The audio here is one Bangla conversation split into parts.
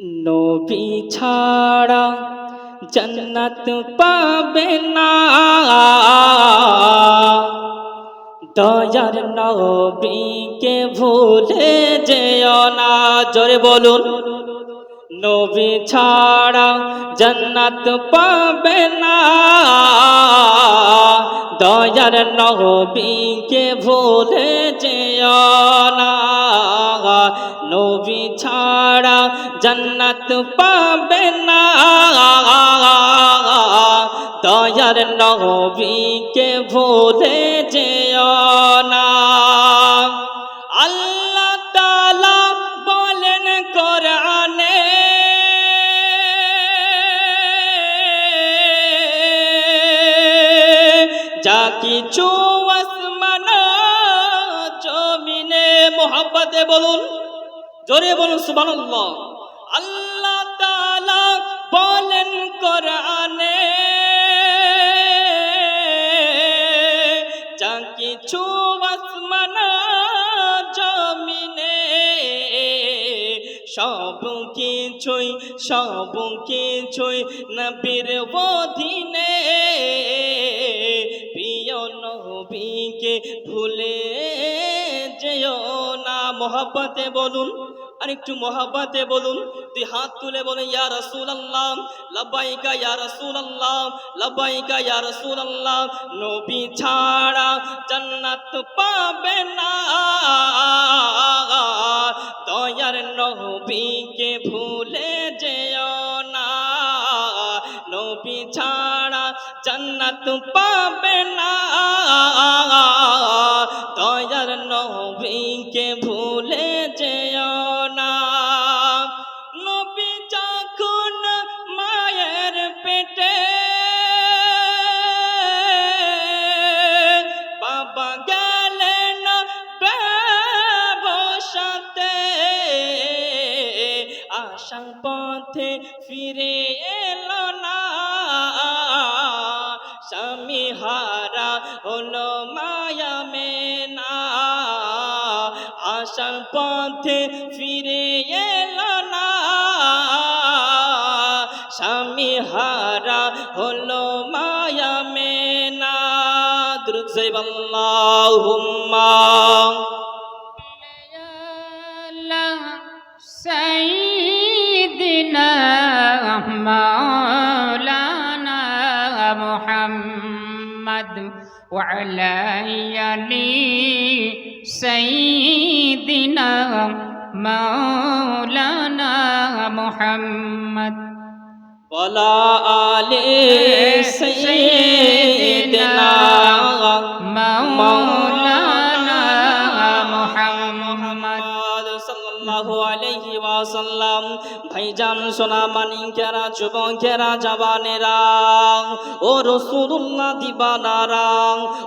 নবী ছাড়া জন্নত পাবে না। দয়ার নবীকে ভুলে যেও না। জোরে বলুন নবী ছাড়া জন্নত পাবে না। দয়ার নবীকে ভুলে যেও না। নবী ছাড়া জন্নত পাবে না। দয়ার নবীকে ভুলে যেও যা কিছু আসমান, জমিনে মোহাব্বতে বলুন, জোরে বলুন সুবহানাল্লাহ। আল্লাহ তাআলা বলেন কোরআনে, যা কিছু আসমান, জমিনে, সব কিছুই সব কিছুই নবীর অধীনে নবীকে ভুলে যেও না। মহাব্বতে বলুন আর একটু মহাব্বতে বলুন। তুই হাত তুলে বলুন, ইয়া রসুল আল্লাহ লব্বাইকা ইয়া রসুল আল্লাহ লব্বাইকা ইয়া রসুল আল্লাহ নবী ছাড়া জান্নাত পাবে না। দয়ার নবীকে ভুলে জান্নাত পাবে না। মায়া মেনা দুরুদ শরীফ আল্লাহুম্মা। সাইয়্যিদিনা মাওলানা মুহাম্মদ ওয়া আলা আলি সাইয়্যিদিনা মাওলানা মুহাম্মদ। ওয়ালা আলে সাইয়্যিদিনা মাওলানা মুহাম্মদ সাল্লাল্লাহু আলাইহি ওয়াসাল্লাম ভাইজান সোনা মানিকেরা যুবকেরা জাবানেরা ও রসুদুল্লাহ দিবানারা,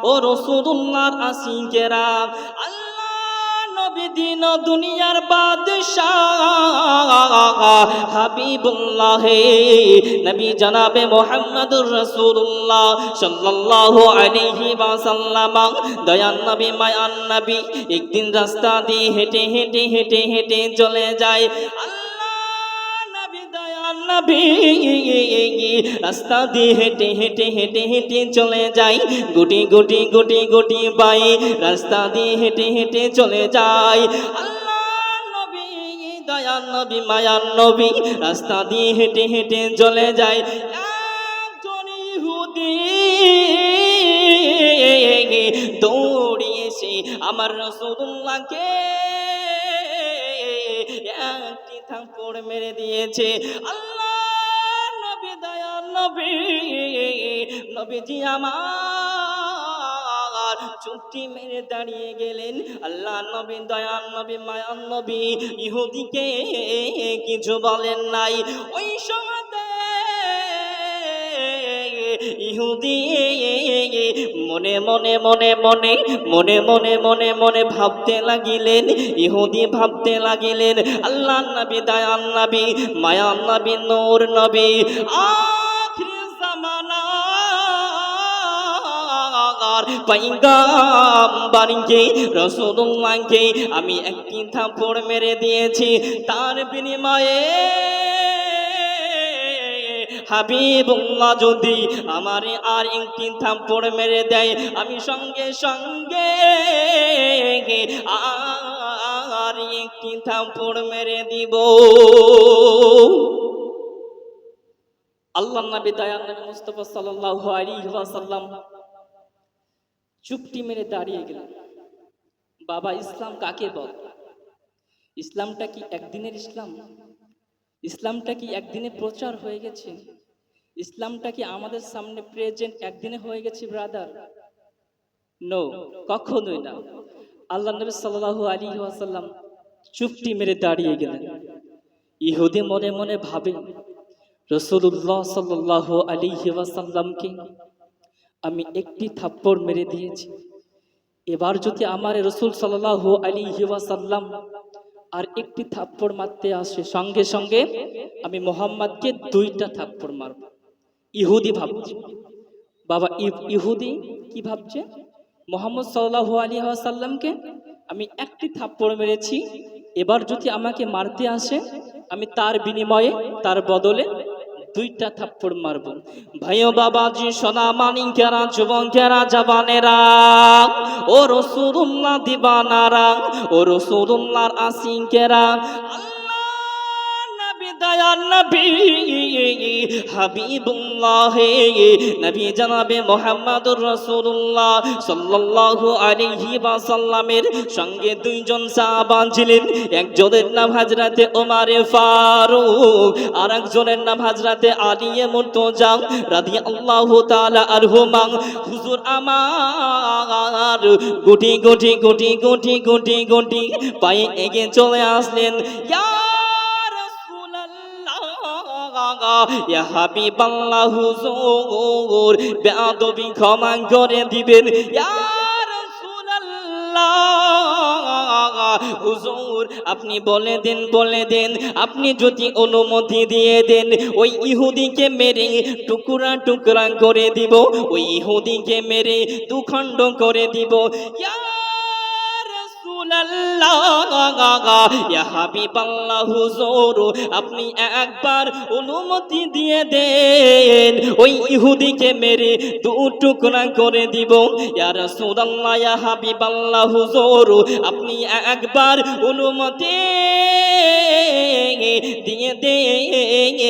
ও রসুদুল্লাহর আসিকেরা আল্লাহ নবী দিন ও দুনিয়ার বাদশাহ হাবিবুল্লাহ নবী জনাবে মোহাম্মদুর রাসূলুল্লাহ সাল্লাল্লাহু আলাইহি ওয়াসাল্লাম। দয়ান নবী মায়ান নবী একদিন রাস্তা দিয়ে হেঁটে হেঁটে হেঁটে হেঁটে চলে যায়। নবী। রাস্তা দিয়ে হেঁটে হেঁটে হেঁটে হেঁটে চলে যাই। গুটি গুটি গুটি গুটি বাই। রাস্তা দিয়ে হেঁটে হেঁটে চলে যায় আল্লাহ নবী দয়ান নবী রাস্তা দিয়ে হেঁটে হেঁটে চলে যায় দৌড়িয়ে এসে আমার রসুল্লাহকে একটি থাপ্পড় মেরে দিয়েছে। আল্লাহ দয়াল নবী, নবীজি আমার চুপটি মেরে দাঁড়িয়ে গেলেন। আল্লাহ নবী, দয়াল নবী মায়ান নবী, ইহুদিকে কিছু বলেন নাই। ওই সময়তে ইহুদি মনে মনে মনে মনে মনে মনে মনে মনে ভাবতে লাগিলেন। ইহুদি ভাবতে লাগিলেন, আল্লাহ নবী, দয়াল নবী মায়ান নবী, নূর নবী আখির আমার পাইগাম বাড়িকে রসুল্লাহকে আমি একটি থাপড় মেরে দিয়েছি। তার বিনিময়ে হাবিবুল্লাহ যদি আমারে আর একটি থাপ্পড় মেরে দেয়, আমি সঙ্গে সঙ্গে আর একটি থাপ্পড় মেরে দিব। আল্লাহ নবী দয়াল নবী মুস্তফা সাল্লাল্লাহু আলাইহি ওয়াসাল্লাম চুপটি মেরে দাঁড়িয়ে গেলেন বাবা, ইসলাম কাকে বল? ইসলামটা কি একদিনের ইসলাম? ইসলামটা কি একদিনে প্রচার হয়ে গেছে? ইসলামটা কি আমাদের সামনে প্রেজেন্ট একদিনে হয়ে গেছে ব্রাদার নো কখনোই না। আল্লাহ নবী সাল্লাল্লাহু আলাইহি ওয়াসাল্লাম চুপটি মেরে দাঁড়িয়ে গেলেন। ইহুদি মনে মনে ভাবে রসুল্লাহ সাল্লাহ আলী ওয়াসাল্লামকে আমি একটি থাপ্পড় মেরে দিয়েছি। এবার যদি আমার রসুল সাল্লাহ আলিহি ওয়াসাল্লাম আর একটি থাপ্পড় মারতে আসে, সঙ্গে সঙ্গে আমি মোহাম্মদকে দুইটা থাপ্পড় মারব। ইহুদি ভাবছে। বাবা, ইহ- ইহুদি কি ভাবছে? মোহাম্মদ সাল্লাহ আলী সাল্লামকে আমি একটি থাপ্পড় মেরেছি, এবার যদি আমাকে মারতে আসে, আমি তার বিনিময়ে, তার বদলে দুইটা থাপ্পড় মারব। ভাইও বাবাজি, সোনা মানিকারা যুবন কেরা জবানেরা, ও রসুল্লাহ দিবানারা, ও রসুল্লাহর আসিকেরা আল্লাহ নবী দয়াল নবী, হাবিবুল্লাহ, নবী জনাবে মোহাম্মদুর রাসূলুল্লাহ সাল্লাল্লাহু আলাইহি ওয়াসাল্লামের সঙ্গে দুইজন সাহাবা ছিলেন। একজনের নাম হযরতে ওমরে ফারুক আর একজনের নাম হযরতে আলী মুর্তজা রাদিয়াল্লাহু তাআলা আনহুমা। হুজুর আমার গুটি গুটি গুটি গুটি গুটি গুটি পায়ে এগিয়ে চলে আসলেন। ইয়া হুজুর ক্ষমা করে দিবেন। হুজুর, আপনি বলে দেন বলে দেন। আপনি যদি অনুমতি দিয়ে দেন, ওই ইহুদিকে মেরে টুকরা টুকরা করে দিব, ওই ইহুদিকে মেরে দুখণ্ড করে দিব। ইয়া আপনি একবার অনুমতি দিয়ে দেন। ওই ইহুদিকে মেরে দু টুকরা করে দিব। ইয়া সুদাল্লা ইয়া হাবিবাল্লাহ, হুজুর, আপনি একবার অনুমতি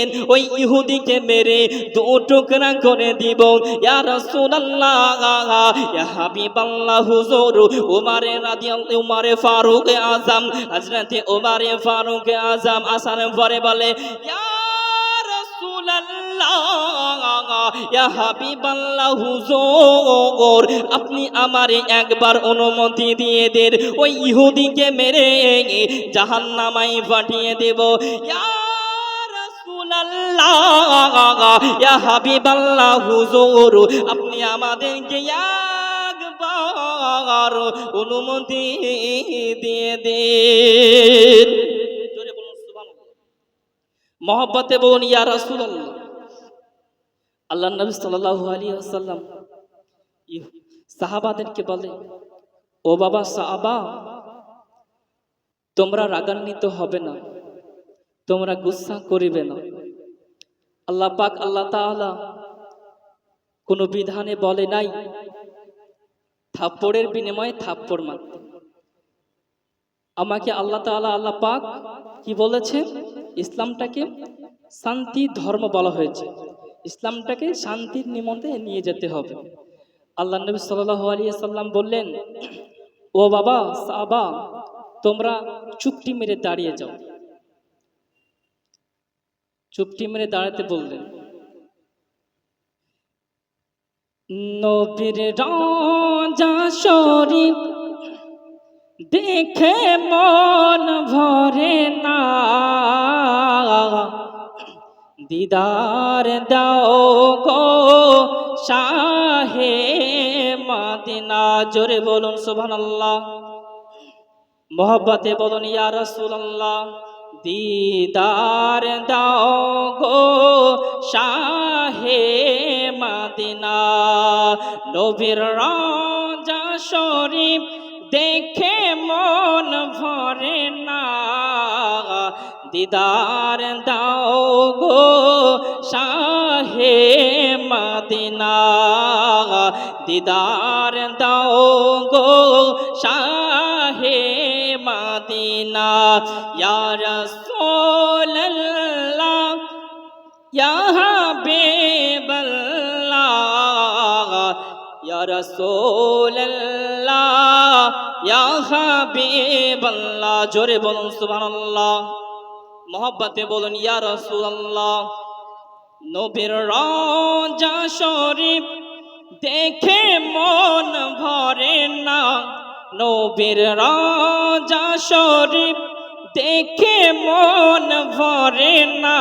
দেন ওই ইহুদিকে মেরে দু টুকরা করে দিব। আপনি আমারে একবার অনুমতি দিয়ে দেন। ওই ইহুদিকে মেরে জাহান্নামায় পাঠিয়ে দেব। ইয়া রাসূলুল্লাহ ইয়া হুজুর, আপনি আমাদেরকে একবার অনুমতি দিয়ে সুবহানাল্লাহ। মহব্বতে বলুন, ইয়া রাসূলুল্লাহ। আল্লাহ নবী সাল্লাল্লাহু আলাইহি ওয়াসাল্লাম সাহাবাদেরকে বলে, ও বাবা সাহাবা, তোমরা রাগান্বিত হবে না, তোমরা গুসা করিবে না। আল্লাহ পাক, আল্লাহ তাআলা কোনো বিধানে বলে নাই, থাপ্পড়ের বিনিময়ে থাপ্পড় মারতে। আমাকে আল্লাহ তাআলা, আল্লাহ পাক কি বলেছে? ইসলামটাকে শান্তি ধর্ম বলা হয়েছে। ইসলামটাকে শান্তির নিমন্তে নিয়ে যেতে হবে। আল্লাহ নবী সাল্লাল্লাহু আলাইহি সাল্লাম বললেন, ও বাবা সাবা তোমরা চুপটি মেরে দাঁড়িয়ে যাও। চুপটি মেরে দাঁড়াতে বললেন, নবীর রাজা শরীফ দেখে মন ভরে না। দিদার দাও গো শাহে মাদিনা। জোরে বলুন, সুবহানাল্লাহ। মোহব্বতে বলুন, ইয়া রাসূলুল্লাহ। দিদার দাও গো শাহে মাদিনা। নবীর রাজা শরীফ দেখে মন ভরে না। দিদার দাও গো শাহে মাদিনা। দিদার দাও ইয়ার সোল্লা ইহা বেবল্লা ইয়ার সোল্লা ইহা বেবল্লা জোরে বলুন সুবানাল্লাহ মোহব্বতে বলুন ইয়ার সুল্লাহ নবীর রাজা শরীফ দেখে মন ভরে না। নবীর রাজা শরীফ দেখে মন ভরে না।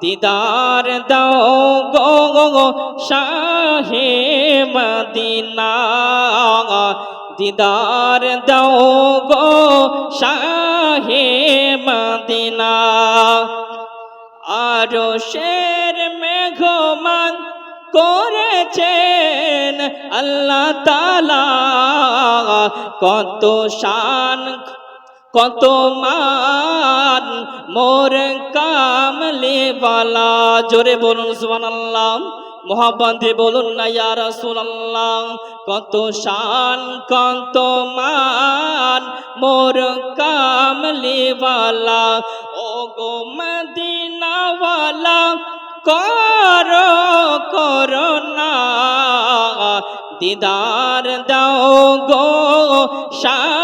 দিদার দাও গো শাহে মদিনা। দিদার দাও গো, শাহে মদিনা। আরও শের মেঘমান করেছেন আল্লাহ তালা কত শান কত মান মোর কামলে বালা। জোরে বলুন সুবান মোহাম্মদে বলুন না, ইয়া রাসূলুল্লাহ। কত শান, কত মান মোর কামলে বালা। ও গো মদিনাওয়ালা, কর করোনা দিদার দাও গো শাহে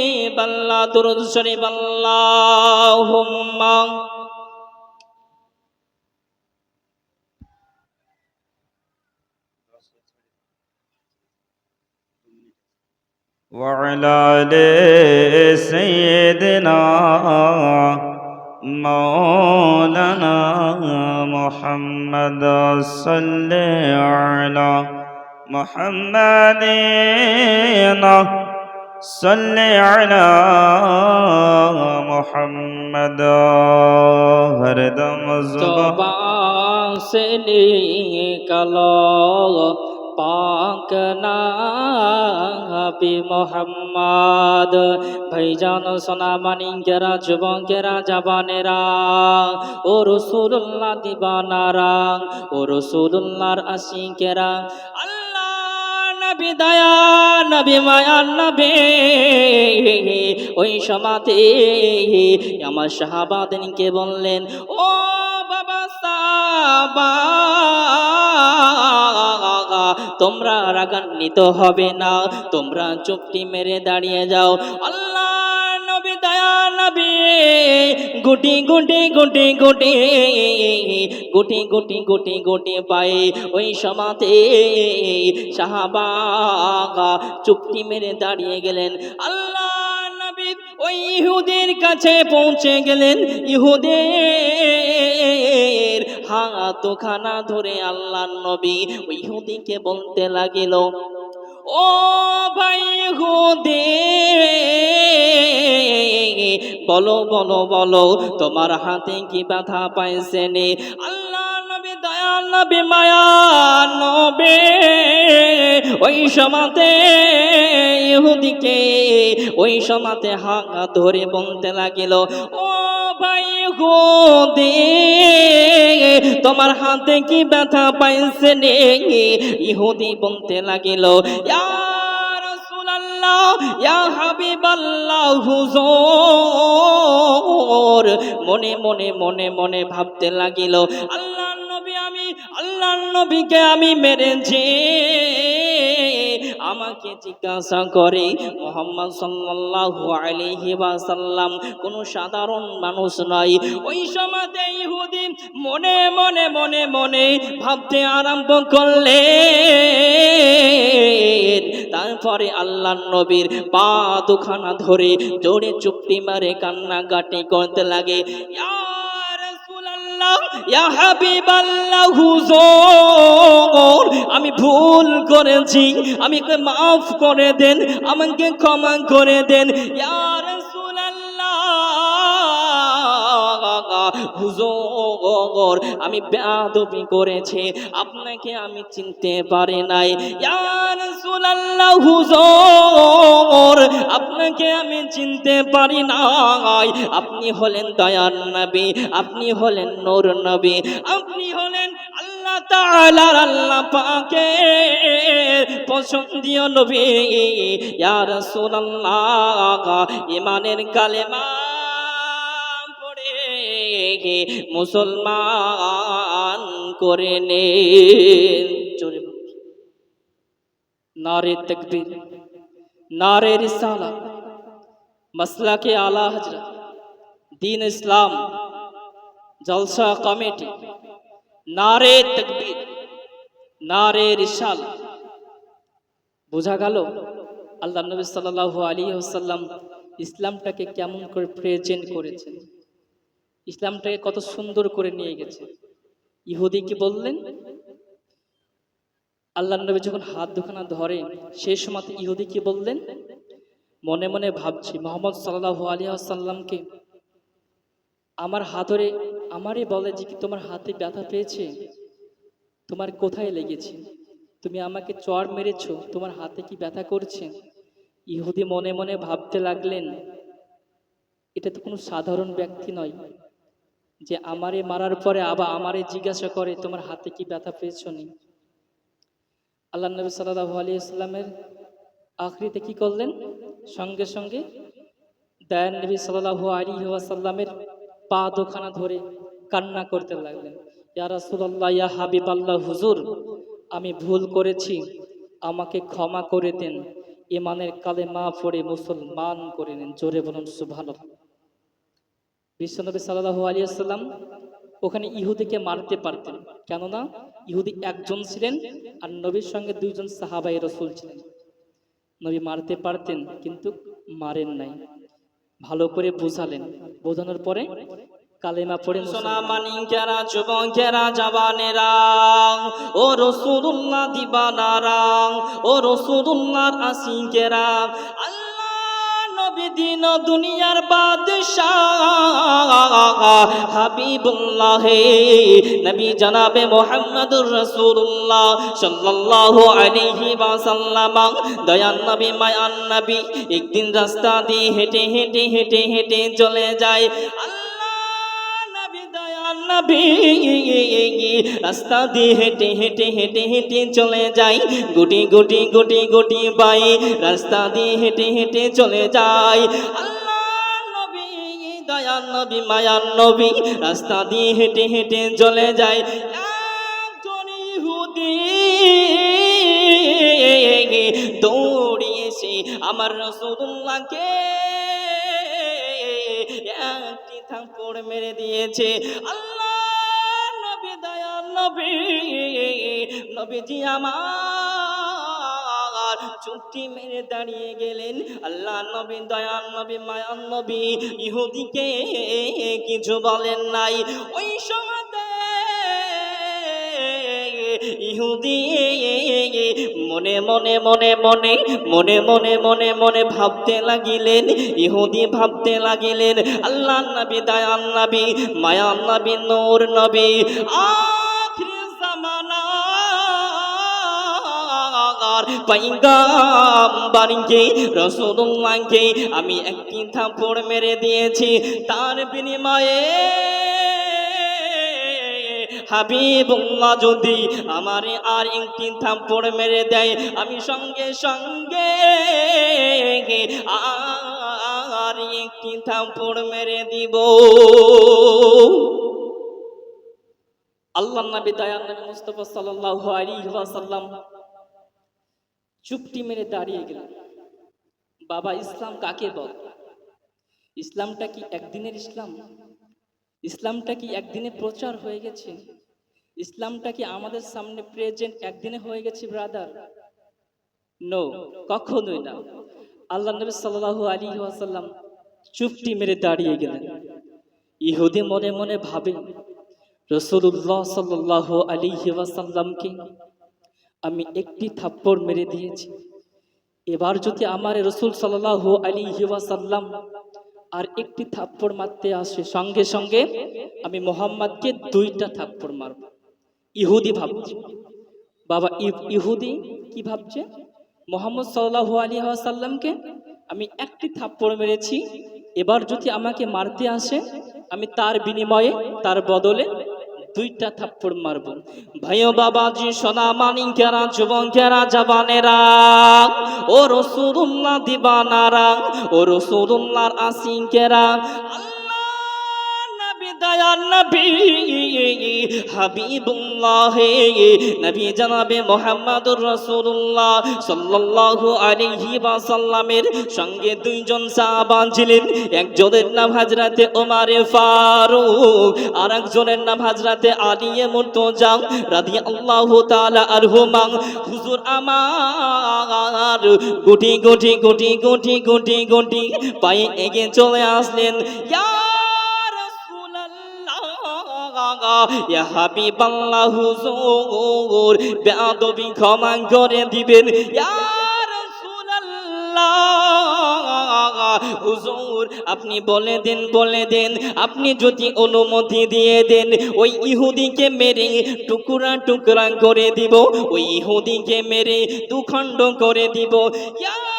হাবিবাল্লাহ দুরূদ শরীফ আল্লাহুম্মা وعلى آل سيدنا مولانا محمد صل على محمد صل على محمد ہر دم زبان سے نکلو پاک নাবি মোহাম্মদ। ভাইজান সোনামানিঙ্গেরা যুবঙ্গেরা জাবানেরা, ও রসুল্লাহ দিবানারা, ও রসুল্লাহর আশিঙ্গেরা আল্লাহ নবী দয়া, নবী মায়া, নবী। ওই সমাতে আমার শাহাবাদিনকে বললেন, ও বাবা সাবা তোমরা রাগান্বিত হবে না, তোমরা চুপটি মেরে দাঁড়িয়ে যাও। আল্লাহ নবী। গুটি গুটি গুটি গুটি গুটি গুটি গুটি গুটি পায়ে ওই সমাতে সাহাবা চুপটি মেরে দাঁড়িয়ে গেলেন। আল্লাহ ওই ইহুদের কাছে পৌঁছে গেলেন। ইহুদের হাতখানা ধরে আল্লাহ নবী ওই ইহুদিকে বলতে লাগিল, ও ভাই হুদে বলো বলো বলো, তোমার হাতে কি ব্যথা পাইছে নে? আল্লাহ নবী দয়া নবী মায়া, নবে। ওই সমাতে ইহুদিকে, ওই সমাতে হাত ধরে বলতে লাগিল, ও ভাই গোদে তোমার হাতে কি ব্যথা পাইছে নে? ইহুদি বলতে লাগিল, ইয়া ইয়া হাবিবাল্লাহ হুজুর মনে মনে মনে মনে ভাবতে লাগিল আল্লাহ নবী আমি আল্লাহ নবীকে আমি মেরেছি। আমাকে জিজ্ঞাসা করে, মোহাম্মদ সাল্লাল্লাহু আলাইহি ওয়াসাল্লাম, কোন সাধারণ মানুষ নয় ওই সময়তে ইহুদি মনে মনে মনে মনে ভাবতে আরম্ভ করলে, তারপরে আল্লাহ নবীর পা দুখানা ধরে জোরে চুপটি মারে কান্নাকাটি করতে লাগে। ইয়া আমি ভুল করেছি আমি মাফ করে দেন আমাকে ক্ষমা করে দেন। ইয়া হুজুর, আমি বেয়াদবি করেছি, আপনাকে আমি চিনতে পারি নাই। ইয়া রাসূলুল্লাহ হুজুর, আপনাকে আমি চিনতে পারি নাই। আপনি হলেন দয়ার নবী, আপনি হলেন নূর নবী, আপনি হলেন আল্লাহ তাআলার আল্লাহ পাকের পছন্দীয় নবী। ইয়া রাসূলুল্লাহ ইমানের কালেমা রেখে মুসলমান করে নে। নারে তকবীর, নারে রিসালা আলা দিন ইসলাম, জলসা কমিটি, নারে তকবীর, নারে রিসাল। বোঝা গেল আল্লাহ নবী সাল আলী আসাল্লাম ইসলামটাকে কেমন করে প্রেজেন্ট করেছেন। ইসলামটাকে কত সুন্দর করে নিয়ে গেছে। ইহুদি কি বললেন? আল্লাহ নবী যখন হাত দুখানা ধরে, সেই সময় ইহুদি কি বললেন? মনে মনে ভাবছি, মোহাম্মদ সাল্লাল্লাহু আলাইহি ওয়াসাল্লামকে আমার হাতরে আমারই বলে যে কি তোমার হাতে ব্যথা পেয়েছে? তোমার কোথায় লেগেছে? তুমি আমাকে চর মেরেছ, তোমার হাতে কি ব্যথা করছে? ইহুদি মনে মনে ভাবতে লাগলেন, এটা তো কোনো সাধারণ ব্যক্তি নয়। যে আমারে মারার পরে আবার আমারে জিজ্ঞাসা করে, তোমার হাতে কি ব্যথা পেয়েছ নি? আল্লাহ নবী সাল্লাহু আলী ইসলামের আখরিতে কি করলেন? সঙ্গে সঙ্গে দয়ান নবী সাল্লাহু আলী ওয়াসাল্লামের পা দোখানা ধরে কান্না করতে লাগলেন। ইয়া রাসূলুল্লাহ, ইয়া হাবিব আল্লাহ হুজুর, আমি ভুল করেছি, আমাকে ক্ষমা করে দেন। ইমানের কালে মা পড়ে মুসলমান করে নেন। জোরে বলুন সুবহানাল্লাহ। বিশ্বনবী সাল্লাল্লাহু আলাইহি সাল্লাম ওখানে ইহুদিকে মারতে পারতেন। কেননা ইহুদি একজন ছিলেন আর নবীর সঙ্গে দুইজন সাহাবাই রসুল ছিলেন। নবী মারতে পারতেন কিন্তু মারেন নাই। ভালো করে বোঝালেন। বোঝানোর পরে কালেমা পড়ে সোনা মানিকেরা যুবকেরা জবানেরা ও রসুল্লাহ দিবানারা ও রসুল্লাহর আসিকেরা, আল্লাহ নবী দিন দুনিয়ার বাদশাহ, হাবিবুল্লাহ, নবী জনাবে মোহাম্মদুর রাসূলুল্লাহ সাল্লাল্লাহু আলাইহি ওয়াসাল্লাম দয়ান নবী মায়ান নবী, একদিন রাস্তা দিয়ে হেঁটে হেঁটে হেঁটে হেঁটে চলে যায়। আল্লাহ নবী। রাস্তা দিয়ে হেঁটে হেঁটে হেঁটে হেঁটে চলে যাই। গুটি গুটি গুটি গুটি বাই। রাস্তা দিয়ে হেঁটে হেঁটে চলে যায় আল্লাহ নবী দয়ান নবী রাস্তা দিয়ে হেঁটে হেঁটে চলে যায় ইহুদি দৌড়িয়েছে আমার রসুল্লাহকে একটি থাপ্পড় মেরে দিয়েছে। আল্লাহ দয়াল নবী, নবীজি আমার চুপটি মেরে দাঁড়িয়ে গেলেন। আল্লাহ নবী, দয়াল নবী মায়ান নবী, ইহুদিকে কিছু বলেন নাই। ওই সময়তে ইহুদি মনে মনে মনে মনে মনে মনে মনে মনে ভাবতে লাগিলেন। ইহুদি ভাবতে লাগিলেন, আল্লাহ নবী, দয়াল নবী মায়ান নবী, নূর নবী আখির পাইগাম বাড়িকে রসুল্লাহকে আমি একটি থাপড় মেরে দিয়েছি। তার বিনিময়ে হাবিবুল্লাহ যদি আমারে আর একটি থাপ্পড় মেরে দেয়, আমি সঙ্গে সঙ্গে আর একটি থাপ্পড় মেরে দিব। আল্লাহ নবী দয়াল নবী মুস্তফা সাল্লাল্লাহু আলাইহি ওয়াসাল্লাম চুপটি মেরে দাঁড়িয়ে গেলেন বাবা, ইসলাম কাকে বল? ইসলামটা কি একদিনের ইসলাম? ইসলামটা কি একদিনে প্রচার হয়ে গেছে? ইসলামটা কি আমাদের সামনে প্রেজেন্ট একদিনে হয়ে গেছে ব্রাদার নো কখনোই না। আল্লাহ নবী সাল্লাল্লাহু আলাইহি ওয়াসাল্লাম চুপটি মেরে দাঁড়িয়ে গেলেন। ইহুদি মনে মনে ভাবে রসুল্লাহ সাল্লাহ আলিহি ওয়াসাল্লামকে আমি একটি থাপ্পড় মেরে দিয়েছি। এবার যদি আমার রসুল সাল্লাহ আলিহি ওয়াসাল্লাম আর একটি থাপ্পড় মারতে আসে, সঙ্গে সঙ্গে আমি মোহাম্মদকে দুইটা থাপ্পড় মারব। ইহুদি ভাবছে। বাবা, ইহ- ইহুদি কি ভাবছে? মোহাম্মদ সাল্লাহ আলী সাল্লামকে আমি একটি থাপ্পড় মেরেছি, এবার যদি আমাকে মারতে আসে, আমি তার বিনিময়ে, তার বদলে দুইটা থাপ্পড় মারব। ভাইও বাবাজি, সোনা মানিকেরা, যুবকেরা জবানেরা ও রসুল্লাহ দিবানারা, ও রসুল্লাহর আসিংকেরা আল্লাহ সাল্লাল্লাহু সঙ্গে দুইজন ছিলেন। একজনের নাম হযরতে ওমরে ফারুক আর একজনের নাম হযরতে আলী মুর্তজা রাদিয়াল্লাহু তাআলা আনহুমা। হুজুর আমার গুটি গুটি গুটি গুটি গুটি গুটি পায়ে এগিয়ে চলে আসলেন। ইয়া হুজুর। ক্ষমা করে দিবেন। হুজুর, আপনি বলে দেন বলে দেন। আপনি যদি অনুমতি দিয়ে দেন, ওই ইহুদিকে মেরে টুকরা টুকরা করে দিব, ওই ইহুদিকে মেরে দুখণ্ড করে দিব। ইয়া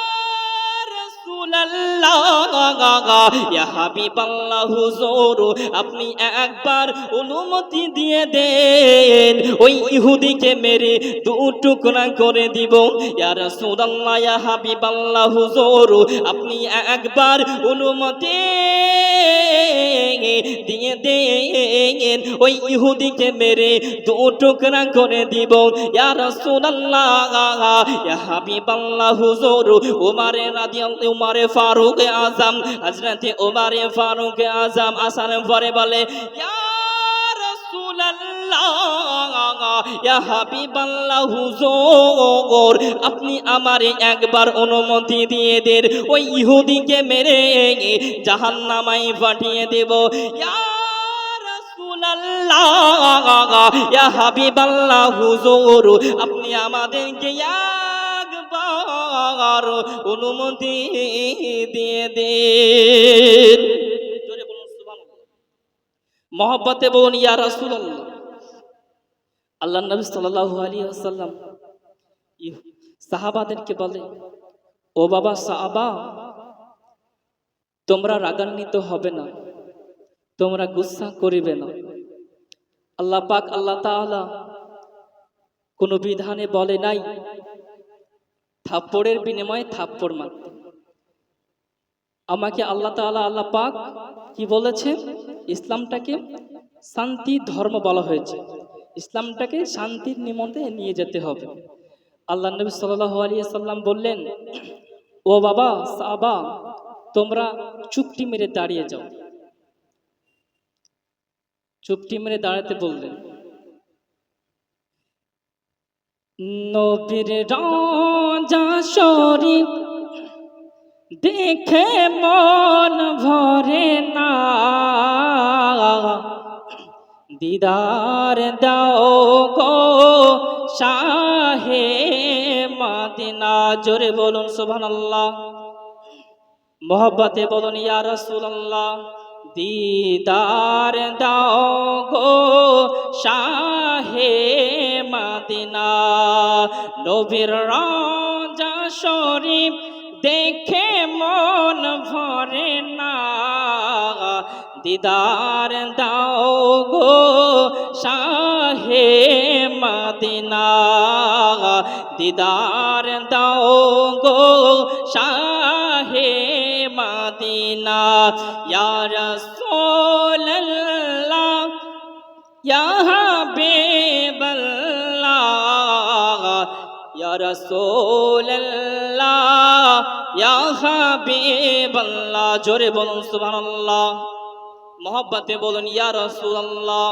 আপনি একবার অনুমতি দিয়ে দেন। ওই ইহুদিকে মেরে দু টুকরা করে দিব। ইয়া রাসূলুল্লাহ, ইয়া হাবিবাল্লাহ, হুজুর, আপনি একবার অনুমতি দিয়ে দেন। ওই ইহুদিকে মেরে দু টুকরা করে দিব। ইয়া রাসূলুল্লাহ, ইয়া হাবিবাল্লাহ, হুজুর, উমারে রাদিয়াল্লাহু, উমারে ফারুক আজম, হযরতে উমারে ফারুক আজম আসার পরে বলে, ইয়া ইয়া আপনি আমারে একবার অনুমতি দিয়ে দেন, ওই ইহুদিকে মেরে জাহান্নামায় পাঠিয়ে দেব। ইয়া ইয়া হাবিবাল্লাহ, হুজুর, আপনি আমাদেরকে অনুমতি দিয়ে বলুন মহব্বতে বলুন, ইয়া রাসূলুল্লাহ। আল্লাহ নবী সাল্লাল্লাহু আলাইহি ওয়াসাল্লাম সাহাবাদেরকে বলে, ও বাবা সাহাবা, তোমরা রাগান্বিত হবে না, তোমরা গুসা করিবে না। আল্লাহ পাক, আল্লাহ তাআলা কোনো বিধানে বলে নাই থাপ্পড়ের বিনিময়ে থাপ্পড় মারতে। আমাকে আল্লাহ তাআলা, আল্লাহ পাক কি বলেছে? ইসলামটাকে শান্তি ধর্ম বলা হয়েছে। ইসলামটাকে শান্তির নিমন্তে নিয়ে যেতে হবে। আল্লাহ নবী আলাইহি সাল্লাম বললেন, ও বাবা সাবা তোমরা চুপটি মেরে দাঁড়িয়ে যাও। চুপটি মেরে দাঁড়াতে বললেন। নবীর রাজা শরীফ দেখে মন ভরে না। দিদার দাও গো শাহে মাদিনা। জোরে বলুন, সুবহানাল্লাহ। মোহব্বতে বলুন, ইয়া রাসূলুল্লাহ। দিদার দাও গো শাহে মাদিনা। নবীর রাজা শরীফ দেখে মন ভরে না। দিদার দাও গো শাহে মাদিনা। দিদার দাও গো শাহে মাদিনা ইয়া রাসূলুল্লাহ ইয়া হাবিবাল্লাহ ইয়া রাসূলুল্লাহ ইয়া হাবিবাল্লাহ জোরে বলুন, সুবহানাল্লাহ। মহব্বতে বলুন ইয়া রাসূলুল্লাহ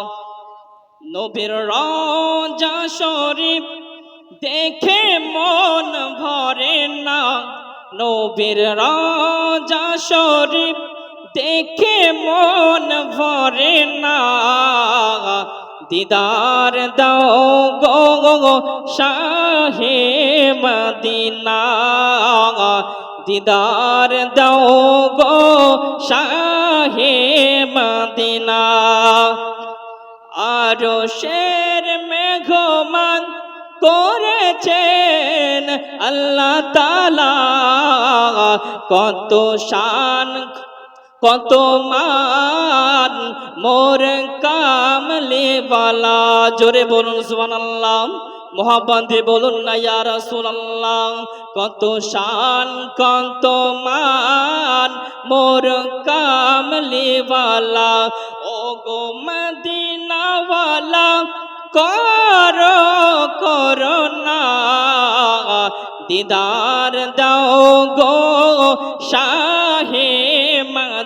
নবীর রাজা শরীফ দেখে মন ভরে না। নবীর রাজা শরীফ দেখে মন ভরে না। দিদার দাও গো গো শাহে মদিনা। দিদার দাও গো, শাহে মদিনা। আরও শের মেঘমান করেছেন আল্লাহ তালা কত শান কত মান মোর কামলে বালা জোরে বলুন সুবান আল্লাহ বলুন না, ইয়া রাসূলুল্লাহ। কত শান, কত মান মোর কামলে বালা ও গো মদিনাওয়ালা, কর করোনা দিদার দাও গো শাহে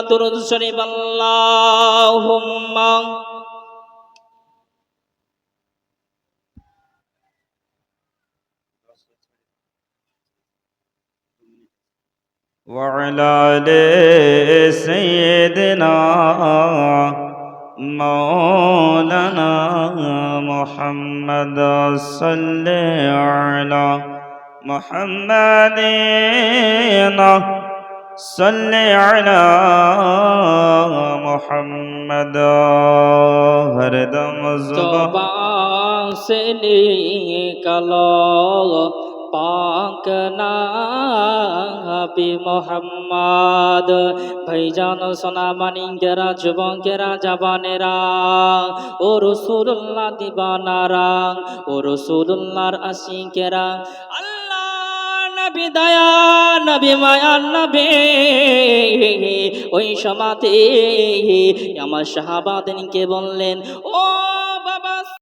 درود شریف اللهم. وعلى سيدنا مولانا محمد صلى على محمد. صل على محمد هردم زبان জবান সে নিকলো পাক নাবি মোহাম্মদ ভাইজান সোনা মানিকেরা যুবকেরা জাবানেরা ও রসুল্লাহ দিবানারা ও রসুল্লাহর আশিকেরা আল্লাহ নবী দয়া নবী মায়া নবী। ওই সমাতে আমার শাহাবাদিনকে বললেন ও